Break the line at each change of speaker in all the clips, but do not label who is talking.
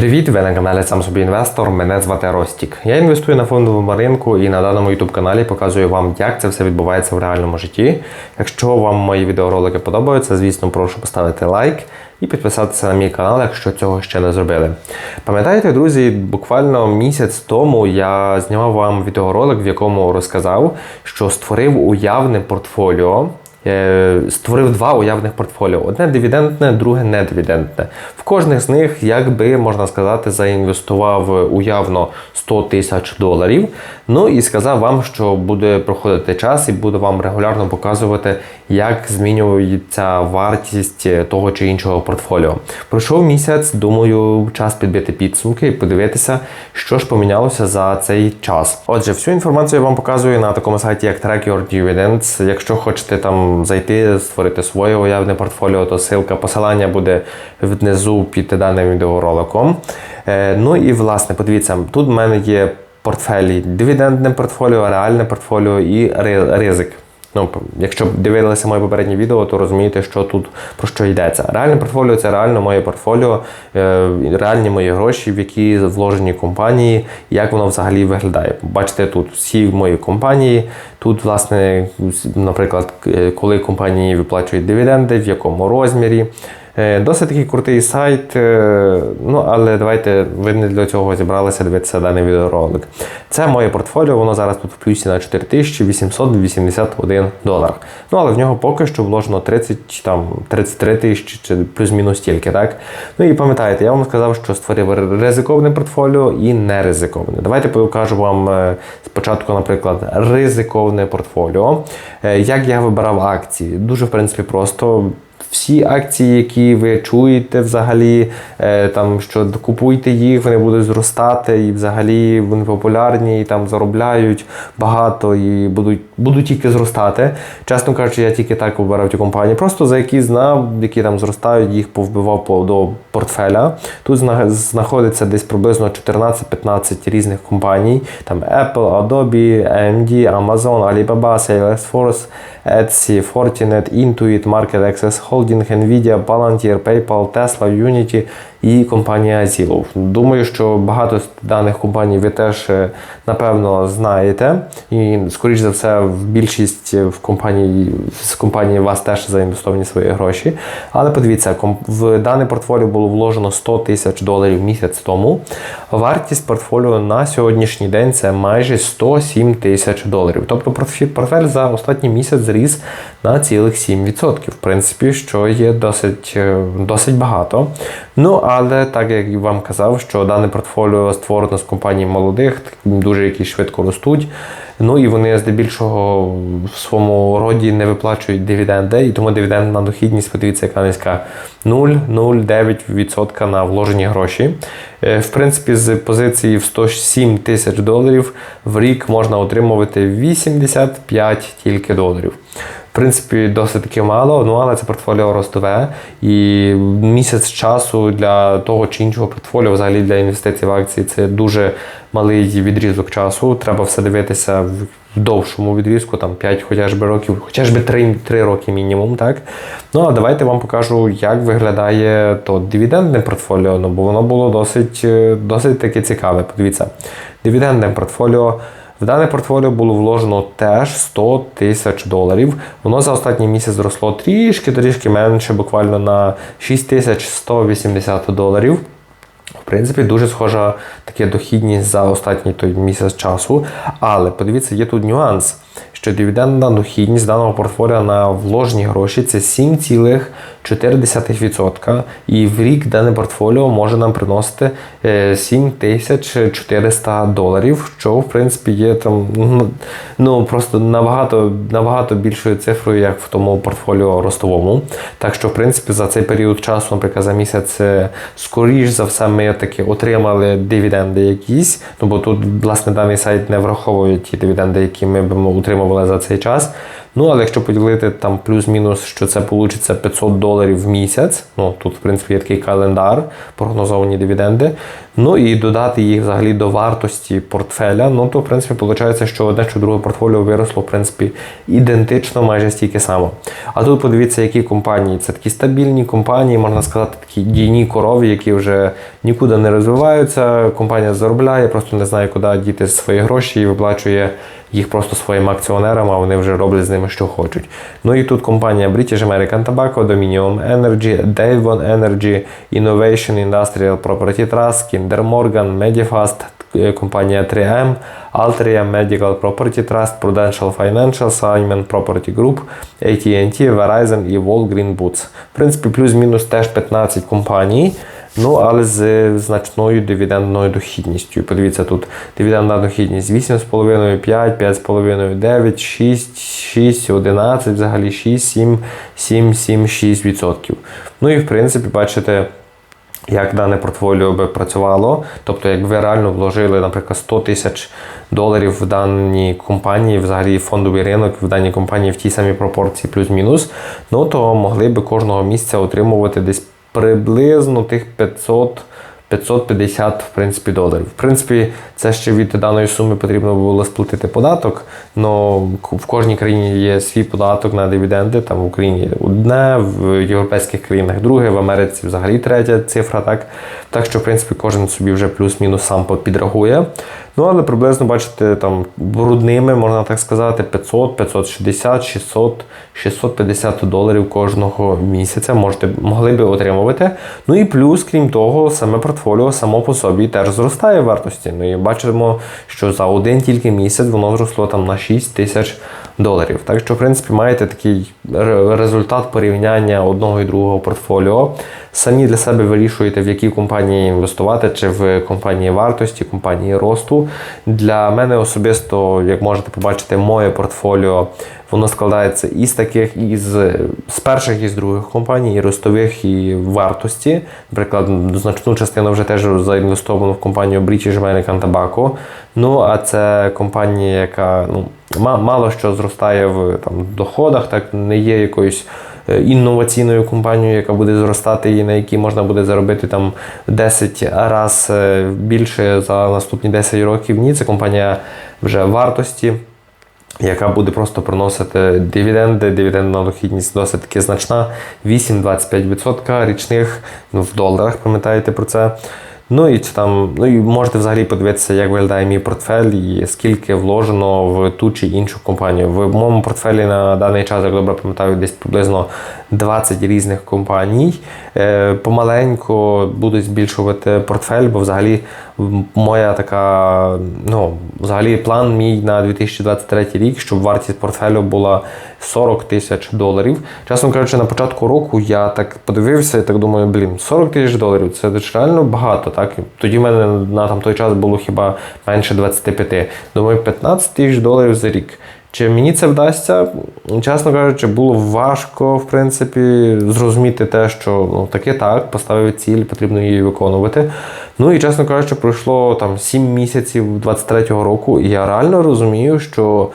Привіт, ви на каналі Сам собі інвестор. Мене звати Ростік. Я інвестую на фондовому ринку і на даному youtube каналі показую вам, як це все відбувається в реальному житті. Якщо вам мої відеоролики подобаються, звісно, прошу поставити лайк і підписатися на мій канал, якщо цього ще не зробили. Пам'ятаєте, друзі, буквально місяць тому я знімав вам відеоролик, в якому розказав, що створив уявне портфоліо. Е, Створив два уявних портфоліо: одне дивідендне, друге недивідендне. В кожних з них, як би можна сказати, заінвестував уявно 100 тисяч доларів. Ну і сказав вам, що буде проходити час і буду вам регулярно показувати, як змінюється вартість того чи іншого портфоліо. Пройшов місяць, думаю, час підбити підсумки і подивитися, що ж помінялося за цей час. Отже, всю інформацію я вам показую на такому сайті, як Track Your Dividends. Якщо хочете там зайти, створити своє уявне портфоліо, то ссылка, посилання буде внизу під даним відеороликом. Е, Ну і власне, подивіться, тут в мене є портфелі, дивідендне портфоліо, реальне портфоліо і ризик. Ну, якщо дивилися моє попереднє відео, то розумієте, що тут про що йдеться. Реальне портфоліо це реально моє портфоліо, е, реальні мої гроші, в які вложені компанії, як воно взагалі виглядає. Бачите, тут всі мої компанії. Тут, власне, наприклад, е, коли компанії виплачують дивіденди, в якому розмірі. Е, Досить такий крутий сайт, е, ну але давайте ви не для цього зібралися дивитися даний відеоролик. Це моє портфоліо, воно зараз тут в плюсі на 4881 долар. Ну але в нього поки що вложено 30, чи там 33 тисячі чи плюс-мінус стільки, так? Ну і пам'ятаєте, я вам сказав, що створив ризиковане портфоліо і неризиковане. Давайте покажу вам е, спочатку, наприклад, ризиковане портфоліо. Як я вибирав акції? Дуже в принципі просто всі акції, які ви чуєте взагалі, е, там що купуйте їх, вони будуть зростати, і взагалі вони популярні, і там заробляють багато і будуть, будуть тільки зростати. Чесно кажучи, я тільки так вибирав ті компанії. Просто за які знав, які там зростають, їх повбивав по- до портфеля. Тут зна- знаходиться десь приблизно 14-15 різних компаній: там Apple, Adobe, AMD, Amazon, Alibaba, Salesforce, Etsy, Fortinet, Intuit, Market Access Holding, Nvidia, Palantir, PayPal, Tesla, Unity і компанія Zillow. Думаю, що багато з даних компаній ви теж е, напевно знаєте. І, скоріш за все, в більшість в компанії з компанії вас теж заінвестовані свої гроші. Але подивіться, в дане портфоліо було вложено 100 тисяч доларів місяць тому. Вартість портфоліо на сьогоднішній день це майже 107 тисяч доларів. Тобто портфель, портфель за останній місяць зріс на цілих 7%. В принципі, що є досить, е, досить багато. Ну, але так як вам казав, що дане портфоліо створено з компаній молодих, дуже які швидко ростуть. Ну і вони здебільшого в своєму роді не виплачують дивіденди, і тому дивідендна дохідність, подивіться, яка низька 0,09% на вложені гроші. Е, В принципі, з позиції в 107 тисяч доларів в рік можна отримувати 85 тільки доларів. В принципі, досить таки мало, ну але це портфоліо ростове. І місяць часу для того чи іншого портфоліо, взагалі для інвестицій в акції, це дуже малий відрізок часу. Треба все дивитися в довшому відрізку, там 5 хоча б років, хоча б 3, 3 роки мінімум. так? Ну а давайте вам покажу, як виглядає то дивідендне портфоліо, ну бо воно було досить, е, досить таки цікаве. Подивіться, дивідендне портфоліо. В дане портфоліо було вложено теж 100 тисяч доларів. Воно за останній місяць зросло трішки-трішки менше, буквально на 6180 доларів. В принципі, дуже схожа така дохідність за останній той місяць часу. Але подивіться, є тут нюанс, що дивідендна дохідність даного портфоліо на вложені гроші це 7,4%. І в рік дане портфоліо може нам приносити е, 7400 доларів, що в принципі є там ну, ну просто набагато, набагато більшою цифрою, як в тому портфоліо ростовому. Так що, в принципі, за цей період часу, наприклад, за місяць, е, скоріш за все, ми таки отримали дивіденди якісь. Ну бо тут, власне, даний сайт не враховує ті дивіденди, які ми б отримували за цей час. Ну, але якщо поділити там плюс-мінус, що це вийде 500 доларів в місяць, ну тут, в принципі, є такий календар, прогнозовані дивіденди. Ну і додати їх взагалі до вартості портфеля, ну то в принципі виходить, що одне чи друге портфоліо виросло в принципі ідентично майже стільки само. А тут подивіться, які компанії. Це такі стабільні компанії, можна сказати, такі дійні корові, які вже нікуди не розвиваються. Компанія заробляє, просто не знає, куди діти свої гроші і виплачує їх просто своїм акціонерам, а вони вже роблять з ними, що хочуть. Ну і тут компанія British American Tobacco, Dominion Energy, Devon Energy, Innovation Industrial Property Trust, Kinder Morgan, Medifast, е, компанія 3M, Altria Medical Property Trust, Prudential Financial, Simon Property Group, AT&T, Verizon і Walgreen Boots. В принципі, плюс-мінус теж 15 компаній. Ну, але з значною дивідендною дохідністю. Подивіться, тут дивідендна дохідність 8,5, 5, 5,5, 9, 6, 6, 11, взагалі 6, 7, 7, 7, 6 відсотків. Ну і в принципі, бачите. Як дане портфоліо би працювало, тобто, якби ви реально вложили, наприклад, 100 тисяч доларів в даній компанії, взагалі фондовий ринок в даній компанії в тій самій пропорції плюс-мінус, ну то могли би кожного місяця отримувати десь приблизно тих 500 550 в принципі, доларів. В принципі, це ще від даної суми потрібно було сплатити податок. але в кожній країні є свій податок на дивіденди. Там в Україні одне, в європейських країнах друге, в Америці взагалі третя цифра. Так Так що, в принципі, кожен собі вже плюс-мінус сам підрахує. Ну, але приблизно, бачите, там брудними, можна так сказати, 500, 560, 600, 650 доларів кожного місяця можете, могли би отримувати. Ну і плюс, крім того, саме портфоліо само по собі теж зростає в вартості. Ну і бачимо, що за один тільки місяць воно зросло там на 6 тисяч доларів. Так що, в принципі, маєте такий результат порівняння одного і другого портфоліо. Самі для себе вирішуєте, в які компанії інвестувати, чи в компанії вартості, компанії росту. Для мене особисто, як можете побачити, моє портфоліо воно складається із таких, із з перших і з других компаній, і ростових, і вартості. Наприклад, значну частину вже теж заінвестовано в компанію British American Tobacco. Ну, а це компанія, яка ну, мало що зростає в там, доходах, так не є якоюсь. Е, інноваційною компанією, яка буде зростати і на якій можна буде заробити там 10 разів е, більше за наступні 10 років. Ні, це компанія вже вартості. Яка буде просто приносити дивіденди, дивідендна дохідність досить таки значна. 8-25% річних ну, в доларах, пам'ятаєте про це. Ну і там, ну і можете взагалі подивитися, як виглядає мій портфель і скільки вложено в ту чи іншу компанію. В моєму портфелі на даний час, як добре пам'ятаю, десь приблизно 20 різних компаній. Е, помаленьку буду збільшувати портфель, бо взагалі моя така, ну, взагалі план мій на 2023 рік, щоб вартість портфелю була 40 тисяч доларів. Чесно кажучи, на початку року я так подивився і так думаю, блін, 40 тисяч доларів це реально багато. Так? Тоді в мене на там той час було хіба менше 25. Думаю, 15 тисяч доларів за рік. Чи мені це вдасться? Чесно кажучи, було важко в принципі, зрозуміти те, що ну, таке так, поставив ціль, потрібно її виконувати. Ну і чесно кажучи, пройшло там 7 місяців 23-го року, і я реально розумію, що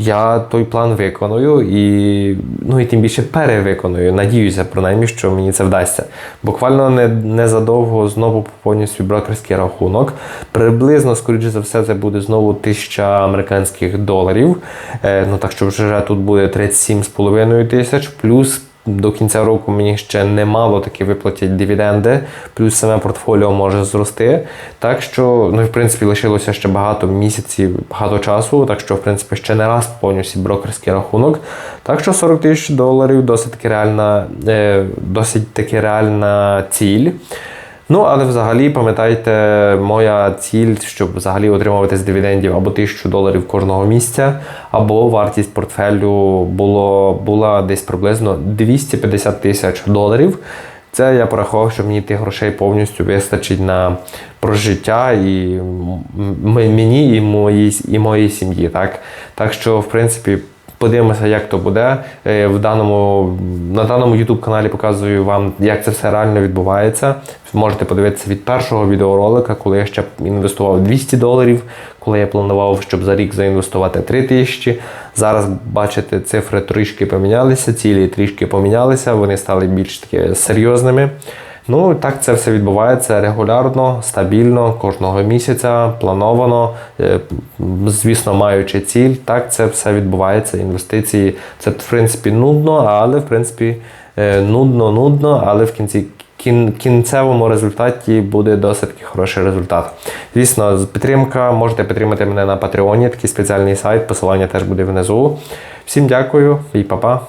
я той план виконую і ну і тим більше перевиконую. Надіюся, принаймні, що мені це вдасться. Буквально не, незадовго знову поповню свій брокерський рахунок. Приблизно, скоріше за все, це буде знову тисяча американських доларів. Е, ну так що вже тут буде 37,5 тисяч, плюс до кінця року мені ще немало таки виплатять дивіденди, плюс саме портфоліо може зрости. Так що, ну в принципі, лишилося ще багато місяців, багато часу, так що, в принципі, ще не раз повністю брокерський рахунок. Так що 40 тисяч доларів досить таки реальна, е, досить таки реальна ціль. Ну, але взагалі, пам'ятайте, моя ціль, щоб взагалі отримувати з дивідендів або 1000 доларів кожного місця, або вартість портфелю було, була десь приблизно 250 тисяч доларів. Це я порахував, що мені тих грошей повністю вистачить на прожиття і мені, і моїй і моїй сім'ї. Так? так що, в принципі, Подивимося, як то буде. Е, В даному, на даному YouTube каналі показую вам, як це все реально відбувається. Можете подивитися від першого відеоролика, коли я ще інвестував 200 доларів, коли я планував, щоб за рік заінвестувати 3 тисячі. Зараз бачите, цифри трішки помінялися, цілі трішки помінялися, вони стали більш таки серйозними. Ну, так це все відбувається регулярно, стабільно, кожного місяця, плановано, е, звісно, маючи ціль. Так це все відбувається. Інвестиції це, в принципі, нудно, але в принципі е, нудно, нудно, але в кінці. Кінцевому результаті буде досить хороший результат. Звісно, підтримка можете підтримати мене на Патреоні, такий спеціальний сайт, посилання теж буде внизу. Всім дякую і па-па.